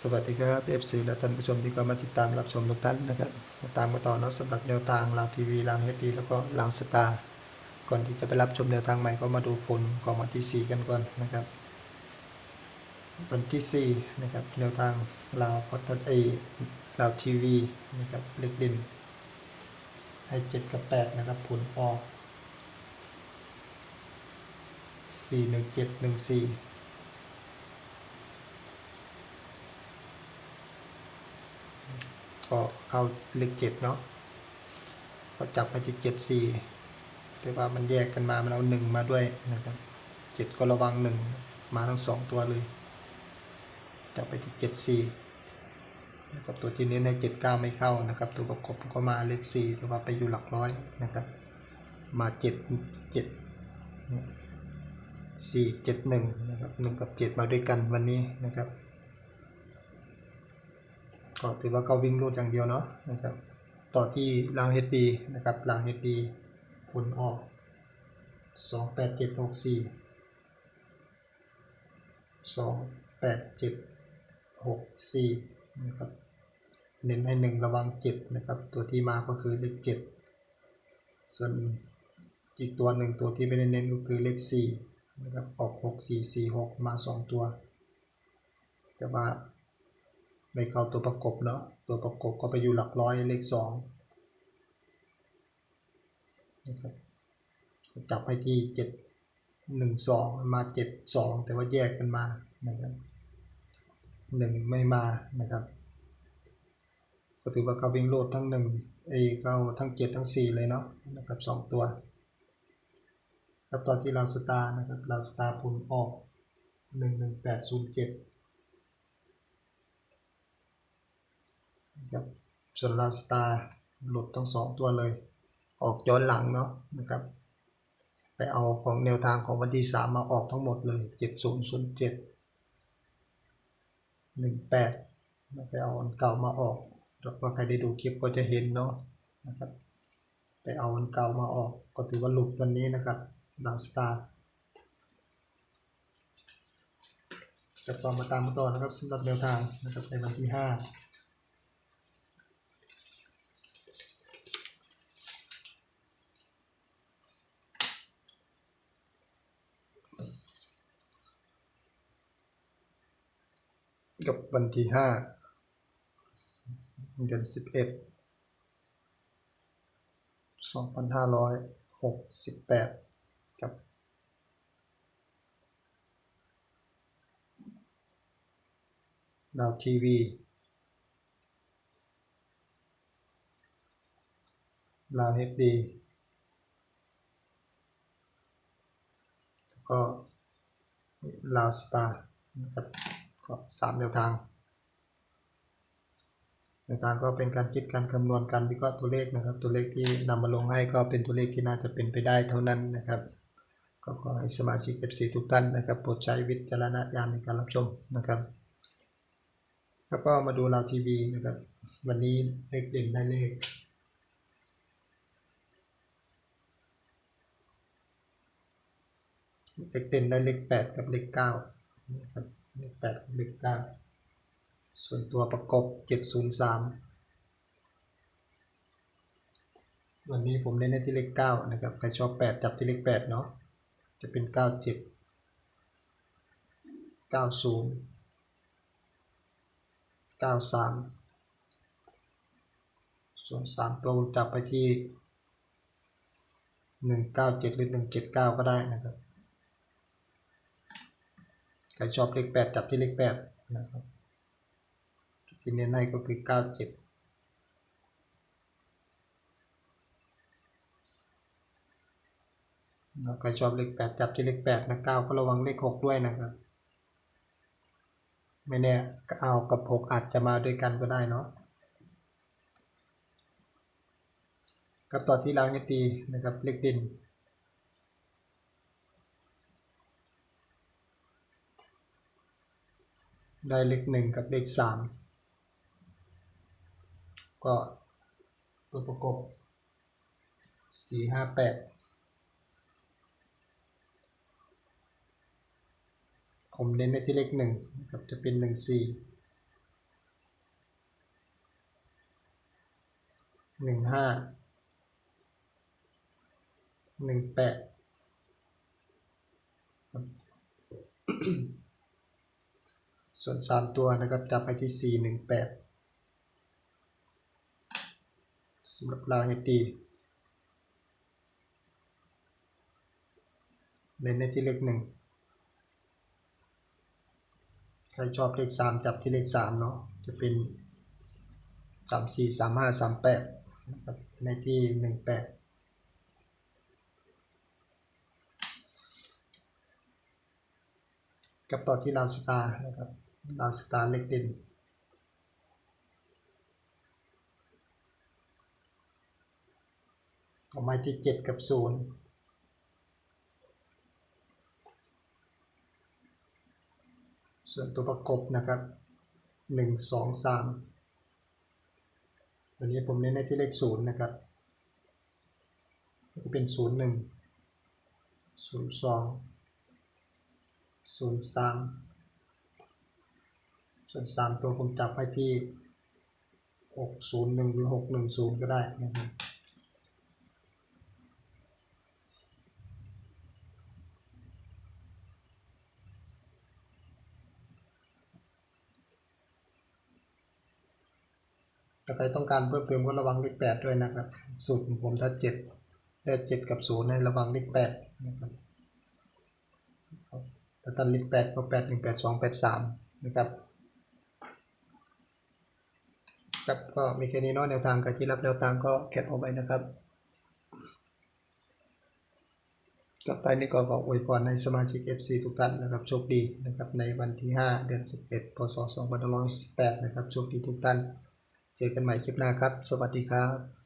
สวัสดีครับ FC และท่านผู้ชมที่ก็มาติดตามรับชมทุกท่านนะครับมาตามกันต่อเนาะสำหรับแนวทางลาวทีวีลาวเฮดดีแล้วก็ลาวสตาร์ก่อนที่จะไปรับชมแนวทางใหม่ก็มาดูผลของวันที่ 4 กันก่อนนะครับวันที่4นะครับแนวทางลาวพัฒนเอลาวทีวีนะครับเล็กดิน ให้ 7 กับ 8 นะครับผลออก4 1 7 1 4 ก็เข้าเลขเจ็ดเนาะก็จับไปที่เจ็ดสี่แต่ว่ามันแยกกันมา มันเอาหนึ่งมาด้วยนะครับเจ็ดก็ระวังหนึ่งมาทั้งสองตัวเลย จับไปที่เจ็ดสี่นะครับตัวที่เน้นในเจ็ดเก้าไม่เข้านะครับ ตัวประกบก็มาเลขสี่แต่ว่าไปอยู่หลักร้อยนะครับ มาเจ็ดเจ็ดสี่เจ็ดหนึ่งนะครับหนึ่งกับเจ็ดมาด้วยกันวันนี้นะครับ ก็ถือว่าเขาวิ่งรูดอย่างเดียวเนาะนะครับต่อที่รางเฮดดีนะครับรางเฮดดีผลออกสองแปดเจ็ดหกสี่สองแปดเจ็ดหกสี่นะครับเน้นให้หนึ่งระวังเจ็ดนะครับ ตัวที่มาก็คือเลขเจ็ดส่วนอีกตัวหนึ่งตัวที่ไม่ได้เน้นก็คือเลขสี่นะครับออกหกสี่สี่หกมาสองตัว แต่ว่า ไม่เข้าตัวประกบเนาะตัวประกบก็ไปอยู่หลักร้อยเลขสองนะครับจับไปที่เจ็ดหนึ่งสองมาเจ็ดสองแต่ว่าแยกกันมานะครับหนึ่งไม่มานะครับก็ถือว่าเขาวิ่งโลดทั้งหนึ่งเอเขาทั้งเจ็ดทั้งสี่เลยเนาะนะครับสองตัวแล้วตอนที่เราสตาร์นะครับเราสตาร์ผลออกหนึ่งหนึ่งแปดศูนย์เจ็ด กับส่วนลาสตาหลุดทั้งสองตัวเลย ออกย้อนหลังเนาะนะครับ ไปเอาของแนวทางของวันที่สามมาออกทั้งหมดเลยเจ็ดศูนย์ศูนย์เจ็ดหนึ่งแปดไปเอาอันเก่ามาออกว่าใครได้ดูคลิปก็จะเห็นเนาะนะครับ ไปเอาอันเก่ามาออกก็ถือว่าหลุดวันนี้นะครับลาสตาร์จะต่อมาตามมาต่อนะครับสำหรับแนวทางนะครับในวันที่ 5 กับวันที่ห้าเดือนสิบเอ็ดสองพันห้าร้อยหกสิบแปดกับดาวทีวีลาวเฮดดีแล้วก็ลาวสตาร์นะครับ ก็สามแนวทางแนวทางก็เป็นการคิดการคำนวณการวิเคราะห์ตัวเลขนะครับ ตัวเลขที่นำมาลงให้ก็เป็นตัวเลขที่น่าจะเป็นไปได้เท่านั้นนะครับ ก็ขอให้สมาชิก FC ทุกท่านนะครับโปรดใช้วิจารณญาณในการรับชมนะครับ แล้วก็มาดูเราทีวีนะครับ วันนี้เลขเด่นได้เลขเลขเด่นได้เลขแปดกับเลขเก้านะครับ แปดกับเลขเก้าส่วนตัวประกบเจ็ดศูนย์สามวันนี้ผมเล่นในที่เลขเก้านะครับ ใครชอบแปดจับที่เลขแปดเนาะ จะเป็นเก้าเจ็ดเก้าศูนย์เก้าสามส่วนสามตัวผมจับไปที่หนึ่งเก้าเจ็ดหรือหนึ่งเจ็ดเก้าก็ได้นะครับ รชอบเลขแปดจับที่เลขแปดนะครับที่เน้นให้ก็คือเก้าเจ็ดใครชอบเลขแปดจับที่เลขแปดนะเก้าก็ระวังเลขหกด้วยนะครับ ไม่แน่ก็เอากับหกอาจจะมาด้วยกันก็ได้เนาะกับต่อที่เราเนี่ยตีนะครับเลขด่น ได้เลขหนึ่งกับเลขสามก็ตัวประกบสี่ห้าแปดผมเน้นไปที่เลขหนึ่งนะครับจะเป็นหนึ่งสี่หนึ่งห้าหนึ่งแปด ส่วนสามตัวนะครับจับไปที่สี่หนึ่งแปดสำหรับลาวเฮดดีเล่นในที่เลขหนึ่งใครชอบเลขสามจับที่เลขสามเนาะจะเป็นสามสี่สามห้าสามแปดนะครับในที่หนึ่งแปดกับต่อที่ลาวสตาร์นะครับ ลาวสตาร์เลขเด่นออกมาที่เจ็ดกับศูนย์ส่วนตัวประกบนะครับหนึ่งสองสามวันนี้ผมเน้นในที่เลขศูนย์นะครับก็จะเป็นศูนย์หนึ่งศูนย์สองศูนย์สาม ส่วนสามตัวผมจับไว้ที่หกศูนย์หนึ่งหรือหกหนึ่งศูนย์ก็ได้นะครับถ้าใครต้องการเพิ่มเติมก็ระวังเลขแปดด้วยนะครับ สูตรของผมถ้าเจ็ดได้เจ็ดกับศูนย์ให้ระวังเลขแปดนะครับถ้าตัดเลขแปดก็แปดหนึ่งแปดสองแปดสามนะครับ ครับก็มีแค่นี้เนาะแนวทางการที่รับแนวทางก็แคปเอาไว้นะครับกับตอนนี้ก็ขออวยพรในสมาชิก FC ทุกท่านนะครับโชคดีนะครับในวันที่ 5 เดือน 11 พศ 2518 นะครับโชคดีทุกท่าน เจอกันใหม่คลิปหน้าครับ สวัสดีครับ